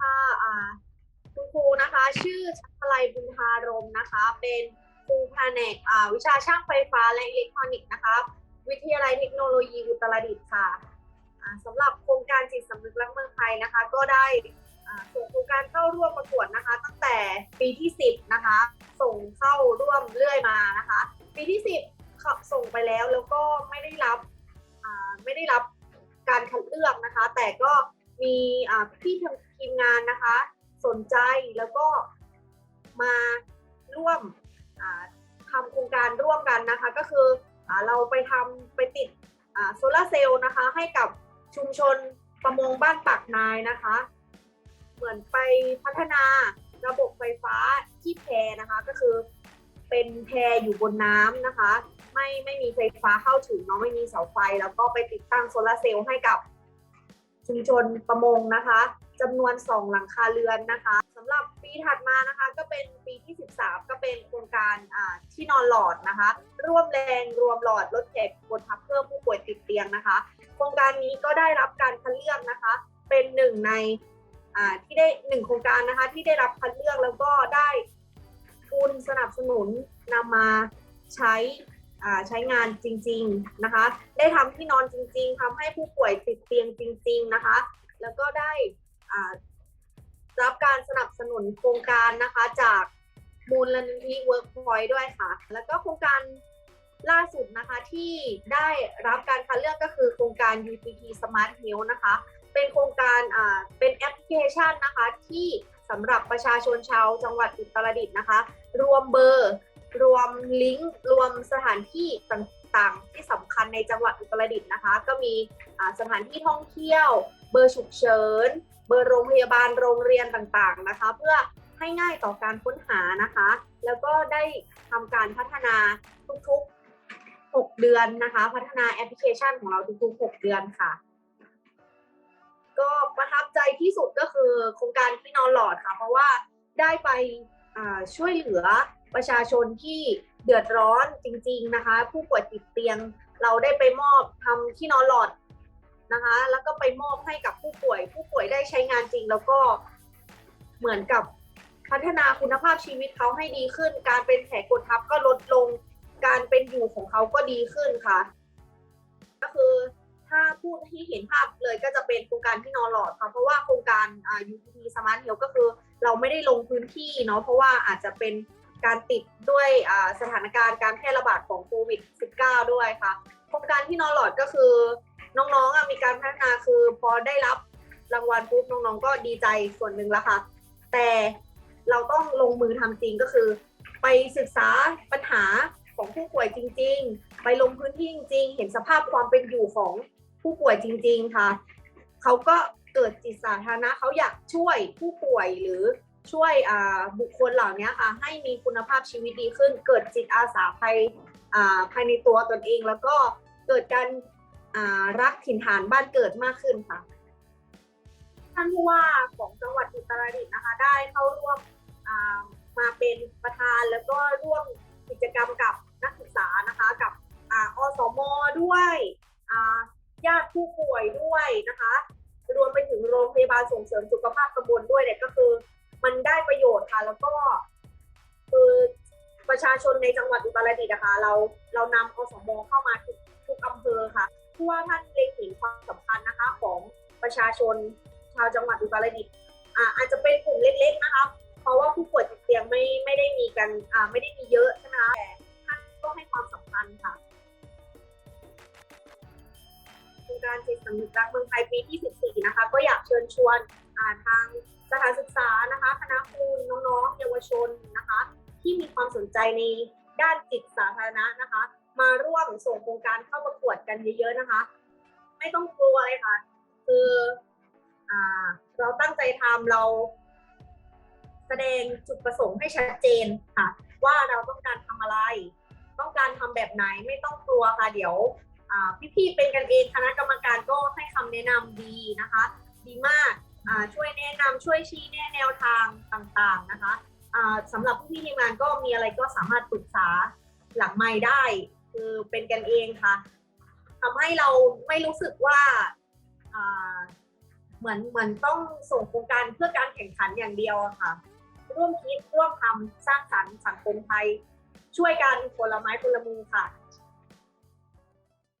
ค่ะคุณครูนะคะ ชื่อชัชลัยบุญทารมนะคะ เป็นครูแผนกวิชาช่างไฟฟ้าและอิเล็กทรอนิกส์นะคะวิทยาลัยเทคโนโลยีอุตรดิตถ์ค่ะสำหรับโครงการจิตสำนึกรักเมืองไทยนะคะ ก็ได้ส่งโครงการเข้าร่วมประกวดนะคะ ตั้งแต่ปีที่ 10 นะคะ ส่งเข้าร่วมเรื่อยมานะคะ ปีที่ 10ข้าส่งไปแล้วแล้วก็ไม่ได้รับไม่ได้รับการคัดเลือกนะคะ แต่ก็ มีพี่ทีมงานนะคะ สนใจแล้วก็มาร่วมทำโครงการร่วมกันนะคะ ก็คืออเราไปทำไปติดโซลาเซลล์นะคะ ให้กับชุมชนประมงบ้านปากนายนะคะ เหมือนไปพัฒนาระบบไฟฟ้าที่แพนะคะ ก็คือเป็นแพอยู่บนน้ำนะคะ ไม่ไม่มีไฟฟ้าเข้าถึงเนาะไม่มีเสาไฟ แล้วก็ไปติดตั้งโซลาเซลล์ให้กับ ชุมชนประมงนะคะจำนวน 2 หลังคาเรือนนะคะสำหรับปีถัดมานะคะก็เป็นปีที่ 13 ก็เป็นโครงการอ่าที่นอนหลอดนะคะ ร่วมแรงรวมหลอดลดแขกกดทับเพิ่มผู้ป่วยติดเตียงนะคะ โครงการนี้ก็ได้รับการคัดเลือกนะคะ เป็นหนึ่งในอ่าที่ได้หนึ่งโครงการนะคะที่ได้รับคัดเลือกแล้วก็ได้ทุนสนับสนุนนำมาใช้ ใช้งานจริง ๆนะคะ ได้ทำที่นอนจริง ๆทำให้ผู้ป่วยติดเตียงจริง ๆนะคะ แล้วก็ได้รับการสนับสนุนโครงการนะคะจากมูลนิธิ Workpoint ด้วยค่ะ แล้วก็โครงการล่าสุดนะคะที่ได้รับการคัดเลือกก็คือโครงการ UTT Smart Health นะคะ เป็นโครงการอ่าเป็นแอปพลิเคชันนะคะที่สำหรับประชาชนชาวจังหวัดอุตรดิตถ์นะคะ รวมเบอร์ รวมลิงก์รวมสถานที่ต่างๆ ที่สำคัญในจังหวัดอุตรดิตถ์นะคะ ก็มีสถานที่ท่องเที่ยว เบอร์ฉุกเฉิน เบอร์โรงพยาบาลโรงเรียนต่างๆนะคะ เพื่อให้ง่ายต่อการค้นหานะคะ แล้วก็ได้ทำการพัฒนาทุกๆ 6 เดือนนะคะ พัฒนาแอปพลิเคชันของเราทุกๆ 6 เดือนค่ะก็ประทับใจที่สุดก็คือโครงการที่นอนหลอดค่ะ เพราะว่าได้ไป ช่วยเหลือประชาชนที่เดือดร้อนจริง ๆนะคะ ผู้ป่วยติดเตียงเราได้ไปมอบทำที่นอนหลอดนะคะ แล้วก็ไปมอบให้กับผู้ป่วย ผู้ป่วยได้ใช้งานจริง แล้วก็เหมือนกับพัฒนาคุณภาพชีวิตเขาให้ดีขึ้น การเป็นแผลกดทับก็ลดลงการเป็นอยู่ของเขาก็ดีขึ้นค่ะ ก็คือถ้าพูดที่เห็นภาพเลยก็จะเป็นโครงการที่นอนหลอดค่ะเพราะว่าโครงการอ่า UTT Smart Health ก็คือ เราไม่ได้ลงพื้นที่เนาะเพราะว่าอาจจะเป็นการติดด้วยสถานการณ์การแพร่ระบาดของโควิด -19 ด้วยค่ะโครงการที่นอนหลอดก็คือ น้องๆมีการพัฒนาคือพอได้รับรางวัลปุ๊บน้องๆก็ดีใจส่วนหนึ่งแล้วค่ะ แต่เราต้องลงมือทำจริงก็คือ ไปศึกษาปัญหาของผู้ป่วยจริง ๆ ไปลงพื้นที่จริงๆเห็นสภาพความเป็นอยู่ของผู้ป่วยจริง ๆค่ะ เขาก็ เกิดจิตสาธารณะเขาอยากช่วยผู้ป่วยหรือช่วยบุคคลเหล่านี้ค่ะให้มีคุณภาพชีวิตดีขึ้น เกิดจิตอาสาภายภายในตัวตนเอง แล้วก็เกิดการรักถิ่นฐานบ้านเกิดมากขึ้นค่ะท่านผู้ว่าของจังหวัดอุตรดิตถ์นะคะ ได้เข้าร่วม วมไปถึงโรงพยาบาลส่งเสริมสุขภาพตำบลด้วยเนี่ยก็คือ มันได้ประโยชน์ค่ะ แล้วก็คือประชาชนในจังหวัดอุตรดิตถ์นะคะ เราเรานำอสมเข้ามาทุกทุกอำเภอค่ะเพื่อท่านเล็งเห็นความสำคัญนะคะของประชาชนชาวจังหวัดอุตรดิตถ์อ่าอาจจะเป็นกลุ่มเล็ก ๆนะคะ เพราะว่าผู้ป่วยติดเตียงไม่ไม่ได้มีกันอ่าไม่ได้มีเยอะ การจิตสำนึกรักเมืองไทยปีที่ 14 นะคะ ก็อยากเชิญชวนาทางสถานศึกษานะคะ คณะครูน้องๆ เยาวชนนะคะ ที่มีความสนใจในด้านจิตสาธารณะนะคะ มาร่วมส่งโครงการเข้าประกวดกันเยอะๆนะคะ ไม่ต้องกลัวเลยค่ะ คืออเราตั้งใจทำเรา แสดงจุดประสงค์ให้ชัดเจนค่ะ ว่าเราต้องการทำอะไร ต้องการทำแบบไหนไม่ต้องกลัวค่ะ เดี๋ยวพี่ๆเป็นกันเองคณะ มากช่วยแนะนำช่วยชี้แนะแนวทางต่างๆนะคะอ่าสำหรับพี่ๆทีมงานก็มีอะไรก็สามารถปรึกษาหลังไม้ได้ คือเป็นกันเองค่ะทำให้เราไม่รู้สึกว่าเหมือนเหมือนต้องส่งโครงการเพื่อการแข่งขันอย่างเดียวะค่ะ ร่วมคิดร่วมทำสร้างสรรค์สังคมไทย ช่วยกันคนละไม้คนละมือค่ะ